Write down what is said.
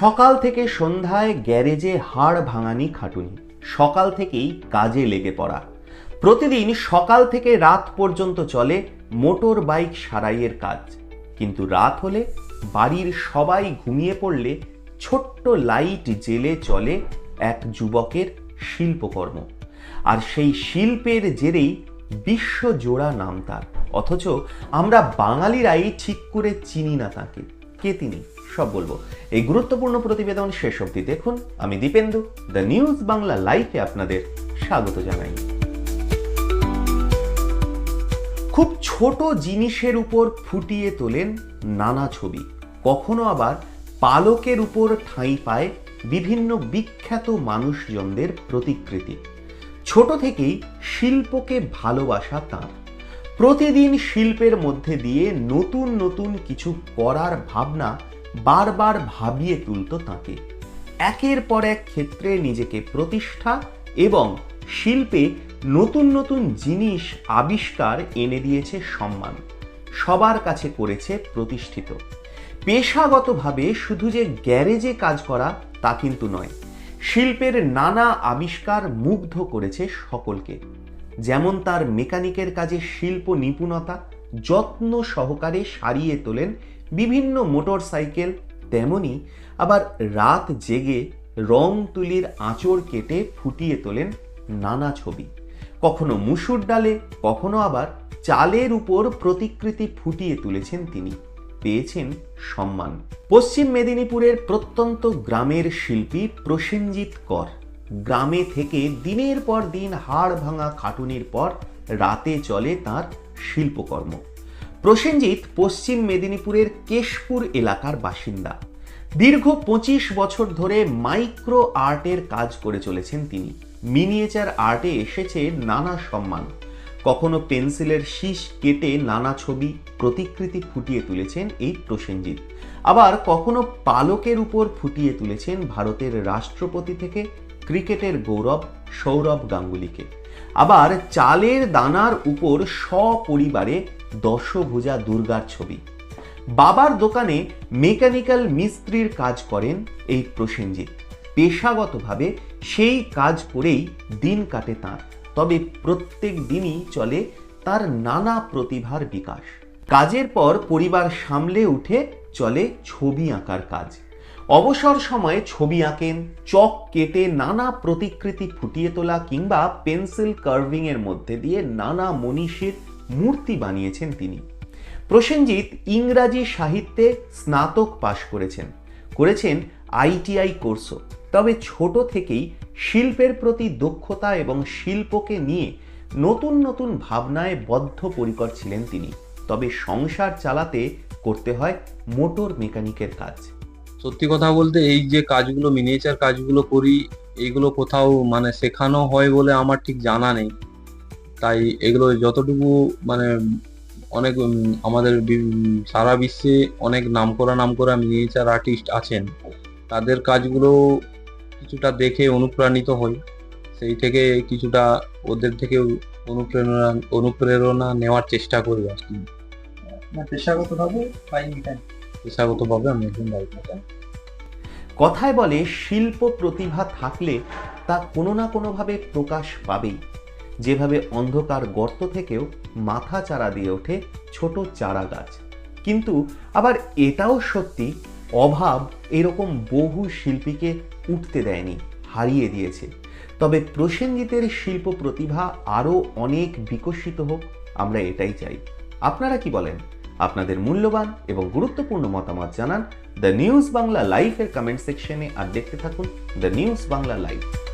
সকাল থেকে সন্ধ্যায় গ্যারেজে হাড় ভাঙানি খাটুনি। সকাল থেকেই কাজে লেগে পড়া। প্রতিদিন সকাল থেকে রাত পর্যন্ত চলে মোটর বাইক সারাইয়ের কাজ। কিন্তু রাত হলে বাড়ির সবাই ঘুমিয়ে পড়লে ছোট্ট লাইট জেলে চলে এক যুবকের শিল্পকর্ম। আর সেই শিল্পের জেরেই বিশ্বজোড়া নাম তার। অথচ আমরা বাঙালিরাই ঠিক করে চিনি না তাকে। কে তিনি? সব বলব। এই গুরুত্বপূর্ণ প্রতিবেদন শেষ অবধি দেখুন। আমি দীপেন্দু, দ্য নিউজ বাংলা লাইফে আপনাদের স্বাগত জানাই। খুব ছোট জিনিসের উপর ফুটিয়ে তোলেন নানা ছবি। কখনো আবার পালকের উপর ঠাঁই পায় বিভিন্ন বিখ্যাত মানুষজনদের প্রতিকৃতি। ছোট থেকেই শিল্পকে ভালোবাসা তাঁর। প্রতিদিন শিল্পের মধ্যে দিয়ে নতুন নতুন কিছু করার ভাবনা বারবার ভাবিয়ে তুলত তাকে। একের পর এক ক্ষেত্রে নিজেকে প্রতিষ্ঠা এবং শিল্পে নতুন নতুন জিনিস আবিষ্কার এনে দিয়েছে সম্মান। সবার কাছে করেছে প্রতিষ্ঠিত। পেশাগতভাবে শুধু যে গ্যারেজে কাজ করা তা কিন্তু নয়, শিল্পের নানা আবিষ্কার মুগ্ধ করেছে সকলকে। যেমন তার মেকানিকের কাজে শিল্প নিপুণতা, যত্ন সহকারে সারিয়ে তোলেন বিভিন্ন মোটর সাইকেল তেমনি আবার রাত জেগে রং তুলির আঁচড় কেটে ফুটিয়ে তোলেন নানা ছবি। কখনো মুসুর ডালে, কখনো আবার চালের উপর প্রতিকৃতি ফুটিয়ে তুলেছেন তিনি। পেয়েছেন সম্মান। পশ্চিম মেদিনীপুরের প্রত্যন্ত গ্রামের শিল্পী প্রসেনজিৎ কর। গ্রামে থেকে দিনের পর দিন হাড় ভাঙা খাটুনির পর রাতে চলে তার শিল্পকর্ম। প্রসেনজিৎ পশ্চিম মেদিনীপুরের কেশপুর এলাকার বাসিন্দা। দীর্ঘ পঁচিশ বছর ধরে মাইক্রো আর্টের কাজ করে চলেছেন তিনি। মিনিয়েচার আর্টে এসেছে নানা সম্মান। কখনো পেন্সিলের শীষ কেটে নানা ছবি, প্রতিকৃতি ফুটিয়ে তুলেছেন এই প্রসেনজিৎ। আবার কখনো পালকের উপর ফুটিয়ে তুলেছেন ভারতের রাষ্ট্রপতি থেকে ক্রিকেটের গৌরব সৌরভ গাঙ্গুলিকে। আবার চালের দানার উপর সপরিবারে দশভুজা দুর্গার ছবি। বাবার দোকানে মেকানিক্যাল মিস্ত্রির কাজ করেন এই প্রসেনজিৎ। পেশাগতভাবে সেই কাজ করেই দিন কাটে তাঁর। তবে প্রত্যেক দিনই চলে তার নানা প্রতিভার বিকাশ। কাজের পর পরিবার সামলে উঠে চলে ছবি আঁকার কাজ। অবসর সময়ে ছবি আঁকেন, চক কেটে নানা প্রতিকৃতি ফুটিয়ে তোলা কিংবা পেন্সিল কার্ভিং এর মধ্যে দিয়ে নানা মনীষীর মূর্তি বানিয়েছেন তিনি। প্রসেনজিৎ ইংরাজি সাহিত্যে স্নাতক পাশ করেছেন। করেছেন আইটিআই কোর্সও। তবে ছোট থেকেই শিল্পের প্রতি দক্ষতা এবং শিল্পকে নিয়ে নতুন নতুন ভাবনায় বদ্ধপরিকর ছিলেন তিনি। তবে সংসার চালাতে করতে হয় মোটর মেকানিকের কাজ। সত্যি কথা বলতে এই যে কাজগুলো মিনিয়েচার কাজগুলো করি এইগুলো কোথাও মানে শেখানো হয় বলে আমার ঠিক জানা নেই। তাই এগুলো যতটুকু মানে অনেক আমাদের সারা বিশ্বে অনেক নামকরা নামকরা মিনিয়েচার আর্টিস্ট আছেন। তাদের কাজগুলো কিছুটা দেখে অনুপ্রাণিত হই। সেই থেকে কিছুটা ওদের থেকে অনুপ্রেরণা অনুপ্রেরণা নেওয়ার চেষ্টা করি আর কি। না পেশাগতভাবে পেশাগতভাবে আমি একজন বাইক কথায় বলে শিল্প প্রতিভা থাকলে তা কোনো না কোনোভাবে প্রকাশ পাবেই। যেভাবে অন্ধকার গর্ত থেকেও মাথা চারা দিয়ে ওঠে ছোট চারা গাছ। কিন্তু আবার এটাও সত্যি, অভাব এরকম বহু শিল্পীকে উঠতে দেয়নি, হারিয়ে দিয়েছে। তবে প্রসেনজিতের শিল্প প্রতিভা আরও অনেক বিকশিত হোক, আমরা এটাই চাই। আপনারা কি বলেন? আপনাদের মূল্যবান এবং গুরুত্বপূর্ণ মতামত জানান দ্য নিউজ বাংলা লাইভের কমেন্ট সেকশনে আর দেখতে থাকুন দ্য নিউজ বাংলা লাইভ